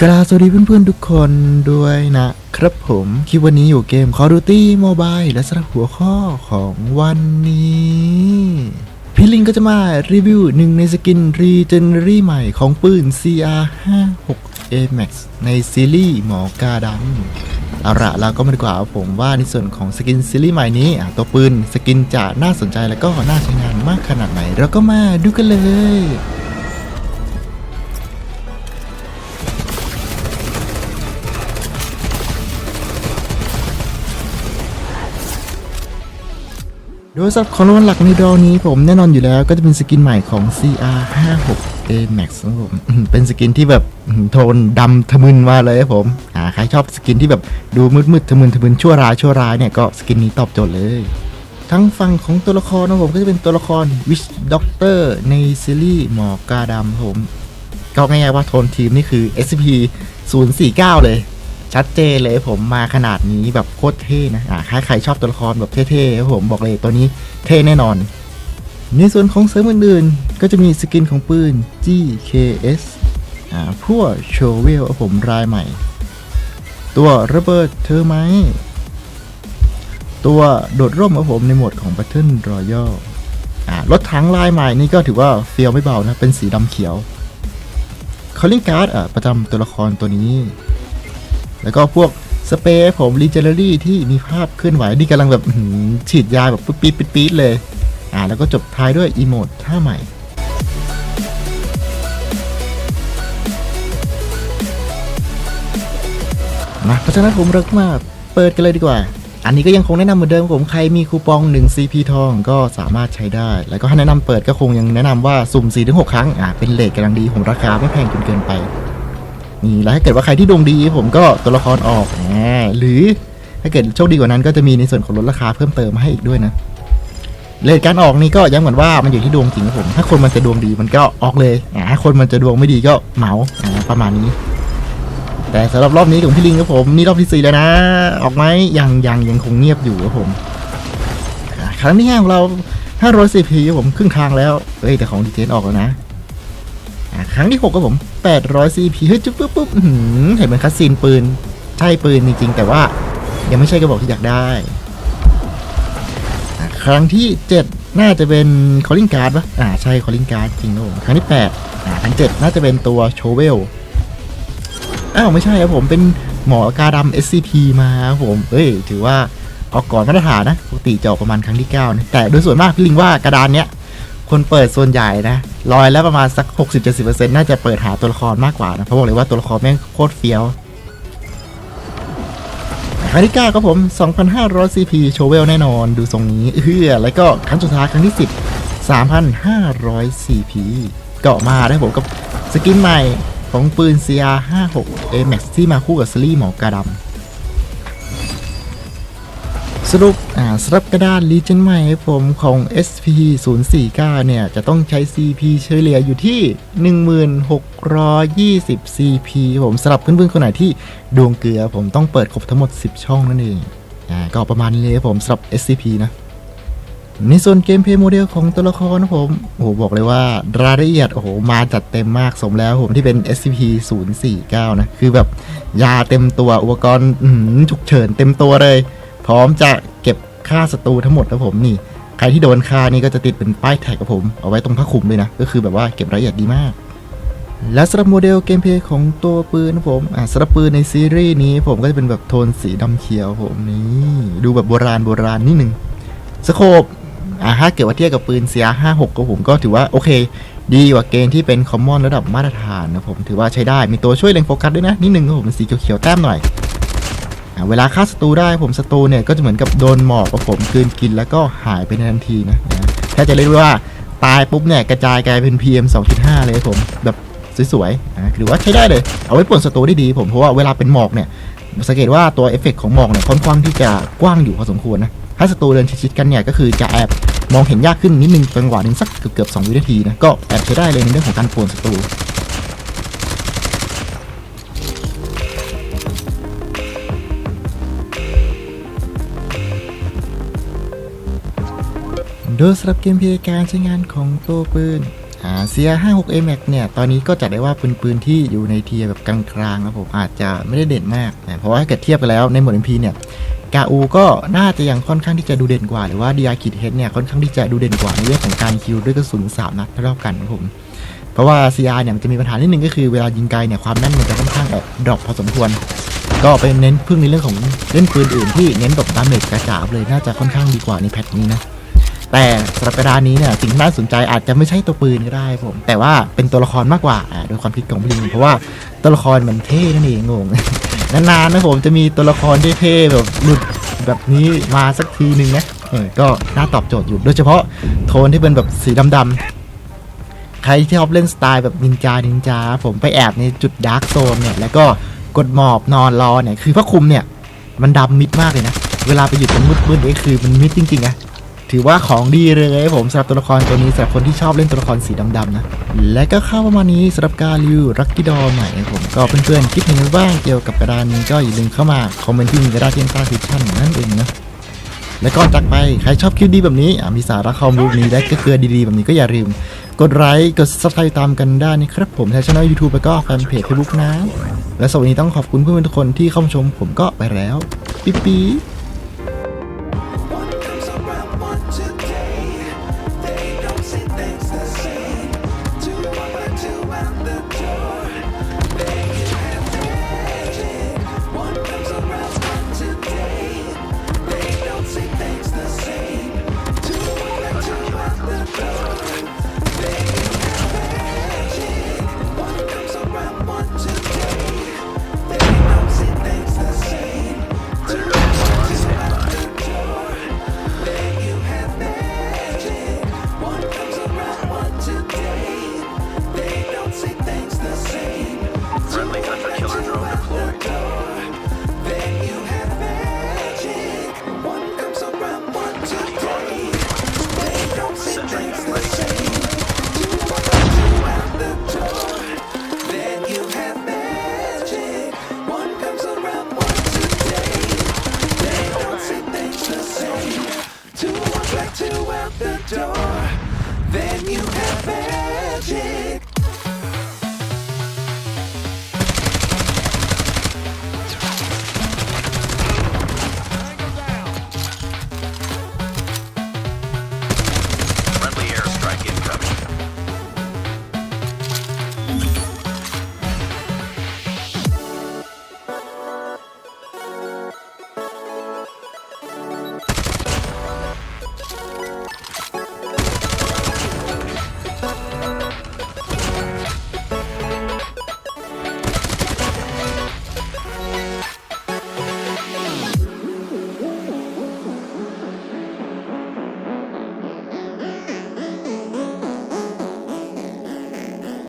กราสวัสดีเพื่อนๆทุกคนด้วยนะครับผมคลิปวันนี้อยู่เกม Call of Duty Mobile และสำหรับหัวข้อของวันนี้พี่ลิงก็จะมารีวิวหนึ่งในสกินรีเจนเรี่ใหม่ของปืน CR56A Max ในซีรีส์หมอกาดำเอาละเราก็มาดีกว่าผมว่าในส่วนของสกินซีรีส์ใหม่นี้ตัวปืนสกินจะน่าสนใจและก็น่าใช้งานมากขนาดไหน เราก็มาดูกันเลย โดยสำหรับของรางวัลหลักในดอนี้ผมแน่นอนอยู่แล้วก็จะเป็นสกินใหม่ของ CR56A Max นะครับผมเป็นสกินที่แบบโทนดำทะมึนมาเลยครับผมอ่าใครชอบสกินที่แบบดูมืดๆทะมึนทะมึนชั่วร้ายชั่วร้ายเนี่ยก็สกินนี้ตอบโจทย์เลยทั้งฝั่งของตัวละครนะครับผมก็จะเป็นตัวละคร Witch Doctor ในซีรีส์หมอกาดำผม ก็ง่ายๆว่าโทนทีมนี่คือ SCP 049 เลย ชัดเจนเลยผมมาขนาดนี้แบบโคตรเท่นะอ่าใครชอบตัวละครแบบเท่ๆครับผมบอกเลยตัวนี้เท่แน่นอน ในส่วนของเสริมอื่นๆ ก็จะมีสกินของปืน GKS อ่าพวกโชเวลผมรายใหม่ ตัวระเบิดเทอร์ไมต์ตัวโดดร่มครับผมในโหมดของ Battle Royale อ่ารถถังลายใหม่นี่ก็ถือว่าเฟียวไม่เบานะ เป็นสีดำเขียวคอลลิงการ์ดอะประจำตัวละครตัวนี้ แล้วก็พวกสเปรย์ผมรีเจนเนอรี่ที่มีภาพเคลื่อนไหวที่กำลังแบบฉีดยาแบบปี๊ดปี๊ดปี๊ดเลยอ่าแล้วก็จบท้ายด้วยอีโมดท่าใหม่นะเพราะฉะนั้นผมเลิกมากเปิดกันเลยดีกว่า อันนี้ก็ยังคงแนะนำเหมือนเดิมผมใครมีคูปอง 1 CP ทองก็สามารถใช้ได้ แล้วก็ถ้าแนะนำเปิดก็คงยังแนะนำว่าสุ่ม 4-6 ครั้งอ่าเป็นเลทกำลังดีผมราคาไม่แพงจนเกินไป นี่แล้วถ้าเกิดว่าใครที่ดวงดี ผมก็ตัวละครออกหมหรือถ้าเกิดโชคดีกว่านั้นก็จะมีในส่วนของลดราคาเพิ่มเติมมาให้อีกด้วยนะเลทการออกนี่ก็ย้ำก่อนว่ามันอยู่ที่ดวงจริงครับผม ถ้าคนมันจะดวงดีมันก็ออกเลยอ่าถ้าคนมันจะดวงไม่ดีก็เหมาอ่าประมาณนี้ แต่สำหรับรอบนี้ของพี่ลิงครับผมนี่รอบที่สี่แล้วนะ ออกไหมยังยังยังคงเงียบอยู่ครับผมครั้งที่ห้าของเรา500 CP ครับผมครึ่งทางแล้วเฮ้ยแต่ของดีเจนออกแล้วนะ ครั้งที่6ก็ผม 800 CP เฮ้ยจุ๊บปุ๊บปุ๊บเห็นเป็นคัสซีนปืน ใช่ปืนจริงๆ แต่ว่ายังไม่ใช่กระบอกที่อยากได้ ครั้งที่ 7 น่าจะเป็นคอลลิงการ์ดปะอ่าใช่คอลลิงการ์ดจริงนะผมครั้งที่8อ่าครั้ง7น่าจะเป็นตัวโชเวลอ้าวไม่ใช่ครับผมเป็นหมอกาดำ SCP มาครับผมเอ้ยถือว่าออกก่อนมาตรฐานนะปกติจะออกประมาณครั้งที่ 9 นะ แต่โดยส่วนมากพี่ลิงว่ากระดานเนี้ย คนเปิดส่วนใหญ่นะรอยแล้วประมาณสัก 60-70%น่าจะเปิดหาตัวละครมากกว่านะเพราะบอกเลยว่าตัวละครแม่งโคตรเฟี้ยวครั้งที่9ครับผม 2,500 CP โชเวลแน่นอนดูทรงนี้เอื้อแล้วก็ครั้งสุดท้ายครั้งที่ 10 3,500 CP ก็มาได้ผมกับสกินใหม่ของปืน CR56A Max ที่มาคู่กับซีรีส์หมอกาดำ สรุปอ่าสำหรับกระดานรีเจนใหม่ให้ผมของ SP 0 4 9เนี่ย จะต้องใช้ CP เฉลี่ยอยู่ที่ 1620 CP ผมสำหรับเพื่อนๆคนไหนที่ดวงเกลือผมต้องเปิดครบทั้งหมด 10 ช่องนั่นเองอ่าก็ประมาณนี้เลยผมสำหรับ SCP นะ ในส่วนเกมเพย์โมเดลของตัวละครนะผม โอ้โห บอกเลยว่ารายละเอียด โอ้โห มาจัดเต็มมากสมแล้วผมที่เป็น SCP 049นะ คือแบบยาเต็มตัวอุปกรณ์ฉุกเฉินเต็มตัวเลย พร้อมจะเก็บค่าศัตรูทั้งหมดนะผมนี่ ใครที่โดนฆ่านี่ก็จะติดเป็นป้ายแท็กกับผม เอาไว้ตรงผ้าคลุมเลยนะ ก็คือแบบว่าเก็บรายละเอียดดีมาก และสำหรับโมเดลเกมเพลย์ของตัวปืนนะผมอ่าสำหรับปืนในซีรีส์นี้ผมก็จะเป็นแบบโทนสีดำเขียวผมนี่ดูแบบโบราณโบราณนิดนึงสโคปอ่าถ้าเกิดว่าเทียบกับปืน CR56 ก็ผมก็ถือว่าโอเค ดีกว่าเกณฑ์ที่เป็นคอมมอนระดับมาตรฐานนะผมถือว่าใช้ได้มีตัวช่วยเล็งโฟกัสด้วยนะนิดนึงครับผมเป็นสีเขียวๆแต้มหน่อย เวลาฆ่าศัตรูได้ผมศัตรูเนี่ยก็จะเหมือนกับโดนหมอกของผมกลืนกินแล้วก็หายไปในทันทีนะนะถ้าจะเรียกได้ว่าตายปุ๊บเนี่ยกระจายกลายเป็น PM 2.5 เลยผมแบบสวยๆอ่าหรือว่าใช้ได้เลย เอาไว้ป่วนศัตรูได้ดีผมเพราะว่าเวลาเป็นหมอกเนี่ยสังเกตว่าตัวเอฟเฟกต์ของหมอกเนี่ยค่อนข้างที่จะกว้างอยู่พอสมควรนะถ้าศัตรูเดินชิดๆกันเนี่ยก็คือจะแอบมองเห็นยากขึ้นนิดนึงจังหวะหนึ่งสักเกือบๆ2วินาทีนะก็แอบใช้ได้เลยในเรื่องของการป่วนศัตรู โดยสำหรับเกมเพลย์การใช้งานของตัวปืนอาเซีย56 a Max เนี่ย ตอนนี้ก็จัดได้ว่าเป็นปืนที่อยู่ในเทียแบบกลางๆนะผมอาจจะไม่ได้เด่นมากนะเพราะว่าถ้าเกิดเทียบกันแล้วในหมวด MP เนี่ยกาอูก็น่าจะยังค่อนข้างที่จะดูเด่นกว่า หรือว่าดีอาคิดเฮดเนี่ยค่อนข้างที่จะดูเด่นกว่าในเรื่องของการคิวด้วยกระสุน3นัดเท่ากันนะผมเพราะว่า CR เนี่ยมันจะมีปัญหานิดนึงก็คือเวลายิงไกลเนี่ยความแม่นมันจะค่อนข้างแอบดรอปพอสมควร ก็ไปเน้นพึ่งในเรื่องของเล่นปืนอื่นที่เน้นแบบดาเมจกระจาบเลยน่าจะค่อนข้างดีกว่าในแพทนี้นะ แต่สำหรับกระดานนี้เนี่ยสิ่งที่น่าสนใจอาจจะไม่ใช่ตัวปืนก็ได้ผม แต่ว่าเป็นตัวละครมากกว่าอ่าโดยความคิดของพี่ลิงเพราะว่าตัวละครมันเท่นั่นเองงงนานๆนะผมจะมีตัวละครเท่ๆแบบหลุดแบบนี้มาสักทีหนึ่งนะเออก็น่าตอบโจทย์อยู่ โดยเฉพาะโทนที่เป็นแบบสีดำๆใครที่ชอบเล่นสไตล์แบบนินจา นินจา ผมไปแอบในจุดดาร์กโซนเนี่ย แล้วก็กดหมอบนอนรอเนี่ย คือพระคุมเนี่ย มันดำมิดมากเลยนะ เวลาไปอยู่ตรงมืดๆนี่คือมันมิดจริงๆนะ ถือว่าของดีเลยผมสำหรับตัวละครตัวนี้สำหรับคนที่ชอบเล่นตัวละครสีดำๆนะ และก็เข้าประมาณนี้สำหรับการรีวิวรักกี้ดอใหม่นะครับผมก็เพื่อนๆคิดเห็นบ้างเกี่ยวกับกระดานนี้ก็อย่าลืมเข้ามาคอมเมนต์ที่กระดานที่ใต้คลิปชั่นนั่นเองนะและก่อนจากไป ใครชอบคลิปดีแบบนี้อะมีสาระความรู้นี้และก็เกลือดีๆ แบบนี้ก็อย่าลืม กดไลค์กด subscribe ตามกันได้นะครับผมทางช่องยูทูบแล้วก็แฟนเพจเฟซบุ๊กนะ และสวัสดีต้องขอบคุณเพื่อนๆทุกคนที่เข้ามาชมผมก็ไปแล้ว ปิ๊ปปี้